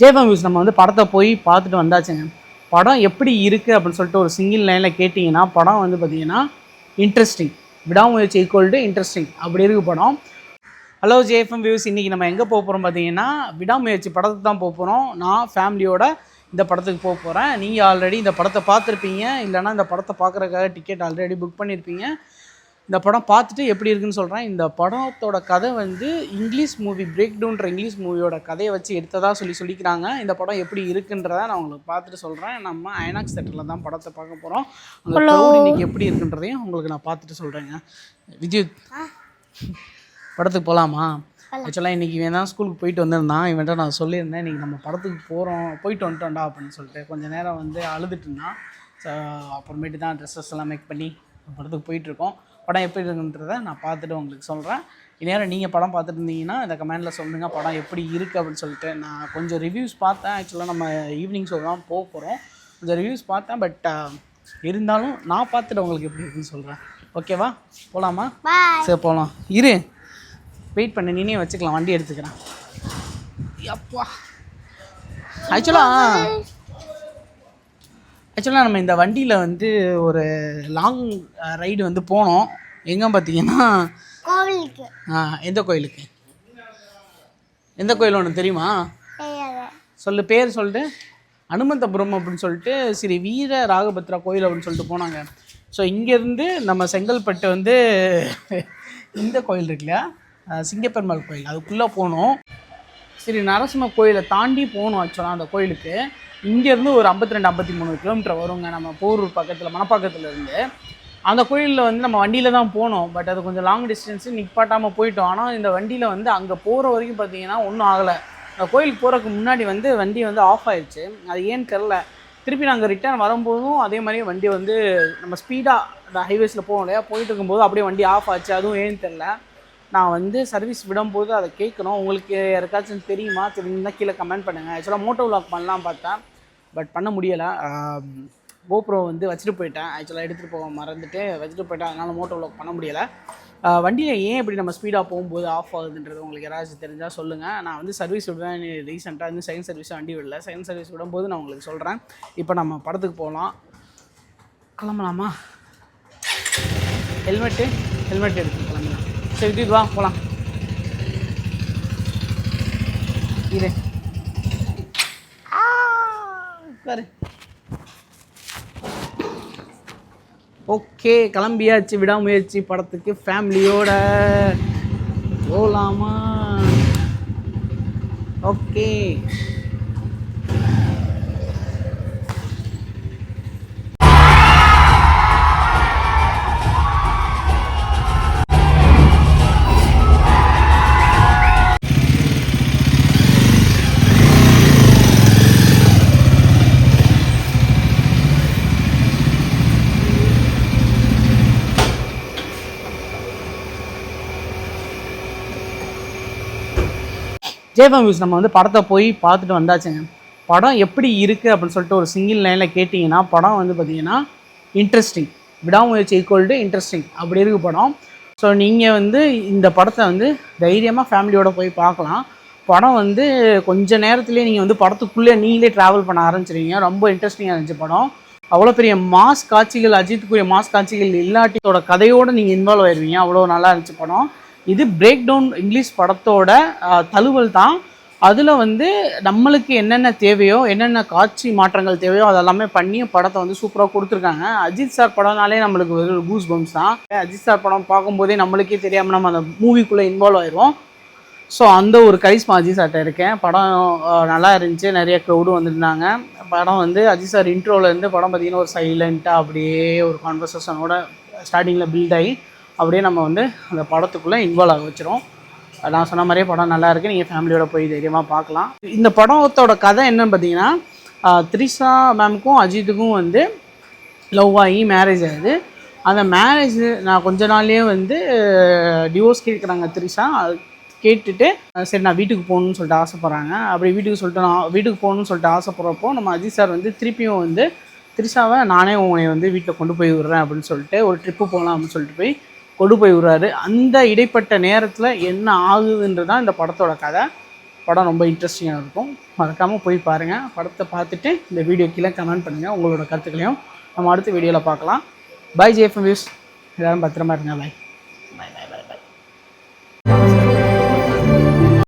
ஜெயபம் views நம்ம வந்து படத்தை போய் பார்த்துட்டு வந்தாச்சுங்க. படம் எப்படி இருக்குது அப்படின்னு சொல்லிட்டு ஒரு சிங்கிள் லைனில் கேட்டிங்கன்னா படம் வந்து பார்த்தீங்கன்னா இன்ட்ரெஸ்டிங் விடாமுயற்சி ஈக்குவல் டு இன்ட்ரெஸ்டிங் அப்படி இருக்குது படம். ஹலோ ஜேஎஃப்எம் வியூஸ் இன்றைக்கி நம்ம எங்கே போக போகிறோம் பார்த்தீங்கன்னா விடாமுயற்சி படத்துக்கு தான் போக போகிறோம் நான் ஃபேமிலியோட இந்த படத்துக்கு போக போகிறேன் நீங்கள் ஆல்ரெடி இந்த படத்தை பார்த்துருப்பீங்க. இல்லைன்னா இந்த படத்தை பார்க்குறக்காக டிக்கெட் ஆல்ரெடி புக் பண்ணியிருப்பீங்க இந்த படம் பார்த்துட்டு எப்படி இருக்குன்னு சொல்கிறேன் இந்த படத்தோட கதை வந்து இங்கிலீஷ் மூவி பிரேக் டவுன்ற இங்கிலீஷ் மூவியோட கதையை வச்சு எடுத்ததா சொல்லி சொல்லிக்கிறாங்க. இந்த படம் எப்படி இருக்குன்றத நான் உங்களுக்கு பார்த்துட்டு சொல்கிறேன் நம்ம ஐநாக்ஸ் தேட்டரில் தான் படத்தை பார்க்க போகிறோம் அந்த க்ரௌட் இன்னைக்கு எப்படி இருக்குன்றதையும் உங்களுக்கு நான் பார்த்துட்டு சொல்கிறேங்க விஜய் படத்துக்கு போகலாமா ஆக்சுவலாக இன்றைக்கி இவன் தான் ஸ்கூலுக்கு போயிட்டு வந்திருந்தான். இவன்ட்ட நான் சொல்லியிருந்தேன் இன்றைக்கி நம்ம படத்துக்கு போகிறோம் போயிட்டு வந்துட்டோம்டா அப்படின்னு சொல்லிட்டு. கொஞ்சம் நேரம் வந்து அழுதுட்டு இருந்தான். ஸோ அப்புறமேட்டு தான் ட்ரெஸ்ஸஸ் எல்லாம் மேக் பண்ணி படத்துக்கு போயிட்டுருக்கோம் படம் எப்படி இருக்குன்றதை நான் பார்த்துட்டு உங்களுக்கு சொல்கிறேன் இந்நேரம் நீங்கள் படம் பார்த்துட்டு இருந்தீங்கன்னா இந்த கமெண்டில் சொல்லுங்கள் படம் எப்படி இருக்குது அப்படின்னு சொல்லிட்டு. நான் கொஞ்சம் ரிவ்யூஸ் பார்த்தேன். ஆக்சுவலாக நம்ம ஈவினிங் ஷோ தான் போக போகிறோம் கொஞ்சம் ரிவ்யூஸ் பார்த்தேன் பட் இருந்தாலும் நான் பார்த்துட்டு உங்களுக்கு எப்படி இருக்குன்னு சொல்கிறேன் ஓகேவா போகலாமா சரி போகலாம் இரு. வெயிட் பண்ணு நீனே வச்சுக்கலாம். வண்டி எடுத்துக்கிறேன். அப்பா ஆக்சுவலாக ஆக்சுவலாக நம்ம இந்த வண்டியில் வந்து ஒரு லாங் ரைடு வந்து போனோம். எங்கே பார்த்தீங்கன்னா கோவிலுக்கு. ஆ, எந்த கோயிலுக்கு? எந்த கோயில் ஒன்று தெரியுமா? சொல்லு பேர் சொல்லிட்டு. அனுமந்தபுரம் அப்படின்னு சொல்லிட்டு ஸ்ரீ வீர ராகபத்ரா கோயில் அப்படின்னு சொல்லிட்டு போனாங்க. ஸோ இங்கேருந்து நம்ம செங்கல்பட்டு வந்து இந்த கோயில் இருக்கு இல்லையா? அஹ் சிங்கப்பெருமாள் கோயில். அதுக்குள்ளே போனோம். ஸ்ரீ நரசிம்ம கோயிலை தாண்டி போகணும் ஆக்சுவலாக அந்த கோயிலுக்கு. இங்கேருந்து ஒரு ஐம்பத்தி ரெண்டு ஐம்பத்தி மூணு கிலோமீட்டர் வருங்க. நம்ம போரூர் பக்கத்தில் மணப்பாக்கத்தில் இருந்து. அந்த கோயிலில் வந்து நம்ம வண்டியில் தான் போனோம். பட் அது கொஞ்சம் லாங் டிஸ்டன்ஸு நிப்பாட்டாமல் போயிட்டோம். ஆனால் இந்த வண்டியில் வந்து அங்கே போகிற வரைக்கும் பார்த்தீங்கன்னா ஒன்றும் ஆகலை. அந்த கோயிலுக்கு போகிறதுக்கு முன்னாடி வந்து வண்டி வந்து ஆஃப் ஆயிடுச்சு அது ஏன்னு தெரில திருப்பி நாங்கள் ரிட்டர்ன் வரும்போதும் அதே மாதிரியே வண்டி வந்து நம்ம ஸ்பீடாக அந்த ஹைவேஸில் போவோம் இல்லையா? போயிட்டு இருக்கும்போது அப்படியே வண்டி ஆஃப் ஆச்சு. அதுவும் ஏன்னு தெரில நான் வந்து சர்வீஸ் விடும்போது அதை கேட்கணும். உங்களுக்கு யாருக்காச்சும் தெரியுமா? தெரியும்னா கீழே கமெண்ட் பண்ணுங்கள் ஆக்சுவலாக மோட்டோ vlog பண்ணலாம் பார்த்தேன். பட் பண்ண முடியலை. கோப்ரோ வந்து வச்சுட்டு போயிட்டேன். ஆக்சுவலாக எடுத்துகிட்டு போக மறந்துட்டு வச்சுட்டு போயிட்டேன். அதனால் மோட்டோ vlog பண்ண முடியலை. வண்டியில் ஏன் இப்படி நம்ம ஸ்பீடாக போகும்போது ஆஃப் ஆகுதுன்றது உங்களுக்கு யாராச்சும் தெரிஞ்சால் சொல்லுங்கள் நான் வந்து சர்வீஸ் விடுவேன். ரீசெண்டாக வந்து செகண்ட் சர்வீஸ் வண்டி விடல. செகண்ட் சர்வீஸ் விடும்போது நான் உங்களுக்கு சொல்கிறேன் இப்போ நம்ம படத்துக்கு போகலாம் கிளம்பலாமா? ஹெல்மெட்டு ஹெல்மெட் எடுத்து சரி இது வா போகலாம் இரு. உட்காரு. ஓகே கிளம்பியாச்சு. விடாமுயற்சி படத்துக்கு ஃபேமிலியோட. போகலாமா ஓகே. ஜேஃபம் வியூஸ் நம்ம வந்து படத்தை போய் பார்த்துட்டு வந்தாச்சுங்க. படம் எப்படி இருக்குது அப்படின்னு சொல்லிட்டு ஒரு சிங்கிள் லைனில் கேட்டிங்கன்னா படம் வந்து பார்த்தீங்கன்னா இன்ட்ரெஸ்டிங் விடாமுயற்சி ஈக்குவல் டு இன்ட்ரெஸ்டிங் அப்படி இருக்குது படம். ஸோ நீங்கள் வந்து இந்த படத்தை வந்து தைரியமாக ஃபேமிலியோட போய் பார்க்கலாம். படம் வந்து கொஞ்ச நேரத்துலேயே நீங்கள் வந்து படத்துக்குள்ளே நீங்களே ட்ராவல் பண்ண ஆரம்பிச்சிருவீங்க. ரொம்ப இன்ட்ரெஸ்டிங்காக இருந்துச்சு படம். அவ்வளோ பெரிய மாஸ் காட்சிகள் அஜித்துக்குரிய மாஸ் காட்சிகள் இல்லாட்டியோட கதையோடு நீங்கள் இன்வால்வ் ஆயிடுவீங்க அவ்வளோ நல்லா இருந்துச்சு படம். இது பிரேக் டவுன் இங்கிலீஷ் படத்தோட தழுவல் தான். அதில் வந்து நம்மளுக்கு என்னென்ன தேவையோ என்னென்ன காட்சி மாற்றங்கள் தேவையோ அதெல்லாமே பண்ணி படத்தை வந்து சூப்பராக கொடுத்துருக்காங்க. அஜித் சார் படம்னாலே நம்மளுக்கு ஒரு கூஸ் பம்ஸ் தான். அஜித் சார் படம் பார்க்கும்போதே நம்மளுக்கே தெரியாமல் நம்ம அந்த மூவிக்குள்ளே இன்வால்வ் ஆயிடுவோம் ஸோ அந்த ஒரு கரிஸ்மா அஜித் சார்ட்ட இருக்கேன். படம் நல்லா இருந்துச்சு. நிறைய க்ரௌடும் வந்திருந்தாங்க. படம் வந்து அஜித் சார் இன்ட்ரோலேருந்து படம் பார்த்தீங்கன்னா ஒரு சைலண்ட்டாக அப்படியே ஒரு கான்வர்சேஷனோட ஸ்டார்டிங்கில் பில்ட் ஆகி அப்படியே நம்ம வந்து அந்த படத்துக்குள்ளே இன்வால்வ் ஆக வச்சிரும் நான் சொன்ன மாதிரியே படம் நல்லா இருக்குது நீங்கள் ஃபேமிலியோட போய் தைரியமாக பார்க்கலாம். இந்த படத்தோட கதை என்னன்னு பார்த்தீங்கன்னா த்ரிஷா மேமுக்கும் அஜித்துக்கும் வந்து லவ் ஆகி மேரேஜ் ஆகுது. அந்த மேரேஜ் நான் கொஞ்ச நாள்லேயே வந்து டிவோர்ஸ் கேட்குறாங்க த்ரிஷா. அது கேட்டுட்டு சரி நான் வீட்டுக்கு போகணும்னு சொல்லிட்டு ஆசைப்பட்றாங்க. அப்படி வீட்டுக்கு சொல்லிட்டு நான் வீட்டுக்கு போகணும்னு சொல்லிட்டு ஆசைப்பட்றப்போ நம்ம அஜித் சார் வந்து திருப்பியும் வந்து த்ரிஷாவை நானே உன்னை வந்து வீட்டில் கொண்டு போய் விடுறேன் அப்படின்னு சொல்லிட்டு ஒரு ட்ரிப்பு போகலாம் அப்படின்னு சொல்லிட்டு போய் கொண்டு போய் விடுறாரு. அந்த இடைப்பட்ட நேரத்தில் என்ன ஆகுதுன்றது தான் இந்த படத்தோட கதை. படம் ரொம்ப இன்ட்ரெஸ்டிங்காக இருக்கும். மறக்காமல் போய் பாருங்கள் படத்தை பார்த்துட்டு இந்த வீடியோ கீழே கமெண்ட் பண்ணுங்கள் உங்களோட கருத்துக்களையும் நம்ம அடுத்த வீடியோவில் பார்க்கலாம். பை ஜேஎஃப்எம் வியூஸ் எல்லோரும் பத்திரமா இருங்க. பாய்